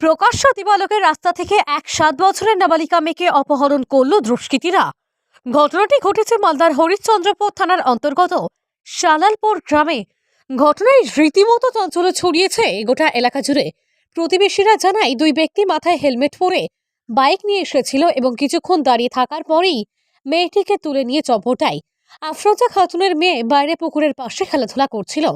প্রকাশ্য দিবালকের রাস্তা থেকে এক সাত বছরের নাবালিকা মেয়েকে অপহরণ করল দুষ্কৃতীরা। ঘটনাটি ঘটেছে মালদার হরিশ্চন্দ্রপুর থানার অন্তর্গত শালালপুর গ্রামে। ঘটনায় রীতিমতো চাঞ্চল্য ছড়িয়েছে গোটা এলাকা জুড়ে। প্রতিবেশীরা জানায়, দুই ব্যক্তি মাথায় হেলমেট পরে বাইক নিয়ে এসেছিল এবং কিছুক্ষণ দাঁড়িয়ে থাকার পরেই মেয়েটিকে তুলে নিয়ে চম্পটায়। আফরোজা খাতুনের মেয়ে বাইরে পুকুরের পাশে খেলাধুলা করছিল।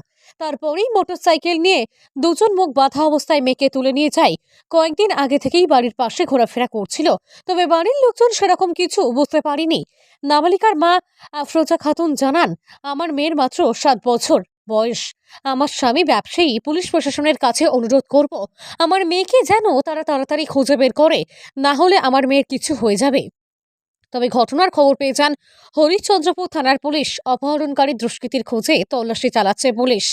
তারপরেই মোটরসাইকেল নিয়ে দুজন মুখ বাঁধা অবস্থায় মেয়েকে তুলে নিয়ে যায়। কয়েকদিন আগে থেকেই বাড়ির পাশে ঘোরাফেরা করছিল, তবে বাড়ির লোকজন সেরকম কিছু বুঝতে পারিনি। নাবালিকার মা আফরোজা খাতুন জানান, আমার মেয়ের মাত্র সাত বছর বয়স। আমার স্বামী ব্যবসায়ী, পুলিশ প্রশাসনের কাছে অনুরোধ করব। আমার মেয়েকে যেন তারা তাড়াতাড়ি খুঁজে বের করে, না হলে আমার মেয়ের কিছু হয়ে যাবে। তবে ঘটনার খবর পেয়ে যান হরিশ্চন্দ্রপুর থানার পুলিশ। অপহরণকারী দুষ্কৃতির খোঁজে তল্লাশি চালাচ্ছে পুলিশ।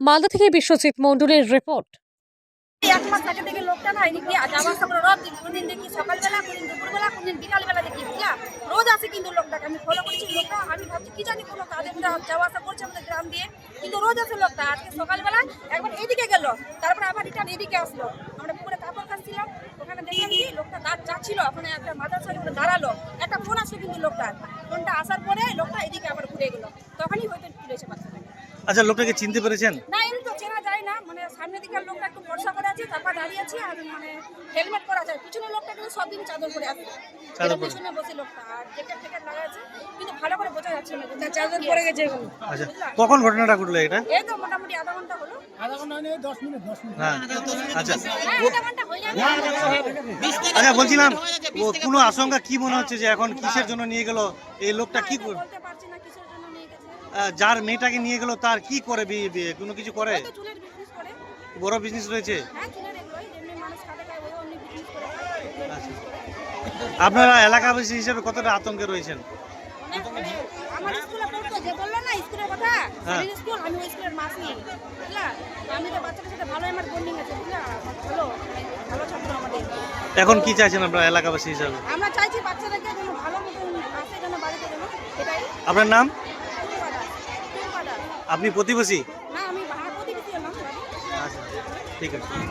মালদা থেকে বিশ্বজিৎ মণ্ডলের রিপোর্ট। থেকে কিন্তু আমি ভাবছি কি জানি কোনো কাজে যাওয়া আসা করছে আমাদের গ্রাম দিয়ে কিন্তু রোজ লোকটা আজকে সকালবেলা একবার এদিকে গেল, তারপরে আবার রিটার্ন এদিকে আসলো। কাচছিলাম ওখানে দেখলাম কি লোকটা দাঁত যাচ্ছিল ওখানে একটা মাথার সাইড করে দাঁড়াল একটা ফোন আসলো কিন্তু লোকটার। ফোনটা আসার পরে লোকটা এদিকে আবার ঘুরে গেলো। তখনই হয়তো তুলেছে বাচ্চাটাকে। আচ্ছা লোকটাকে চিনতে পেরেছেন? না এমনি তো চেনা যায় না মানে সামনের দিকের লোকটা একটু ভরসা করে আছে তারপর দাঁড়িয়ে আছে আর মানে হেলমেট পরা আছে পিছনের লোকটা কিন্তু সব দিন চাদর পরে আছে পিছনে বসে লোকটা। আর জ্যাকেট ট্যাকেট লাগা আছে কিন্তু ভালো করে বোঝা যাচ্ছে না যে চাদর পরে গেছে এগুলো আচ্ছা কখন ঘটনাটা ঘটলো এটা? এই তো মোটামুটি আধা ঘণ্টা হলো। হ্যাঁ আচ্ছা। হ্যাঁ আধা ঘণ্টা হয়ে যাবে। আচ্ছা বলছিলাম ও কোনো আশঙ্কা কি মনে হচ্ছে যে এখন কিসের জন্য নিয়ে গেল? এই লোকটা কি না, কর- বলতে পারছি না কিসের জন্য নিয়ে গেছে। যার মেয়েটাকে নিয়ে গেল তার কি করে কোনো কিছু করে? চুলের বিজনেস করে। বড় বিজনেস রয়েছে? হ্যাঁ। আচ্ছা। আপনারা এলাকাবাসী হিসেবে কতটা আতঙ্কে রয়েছেন? আমার স্কুলে পড়তো যে বলল না স্কুলের কথা। স্কুল স্কুল আমি ওই স্কুলের মাসি বুঝলা? আমি তো বাচ্চাদের সাথে ভালো আমার বন্ডিং আছে বুঝলা? ভালো ভালো ছাত্র আমাদের। এখন কি চাইছেন আপনারা এলাকাবাসী হিসাবে? আমরা চাইছি বাচ্চাদেরকে যেন ভালো মতন আসে যেন বাড়িতে যেন এটাই। আপনার নাম। আপনি প্রতিবেশী না আমি ভাড়া প্রতিবেশী নাম আচ্ছা ঠিক আছে।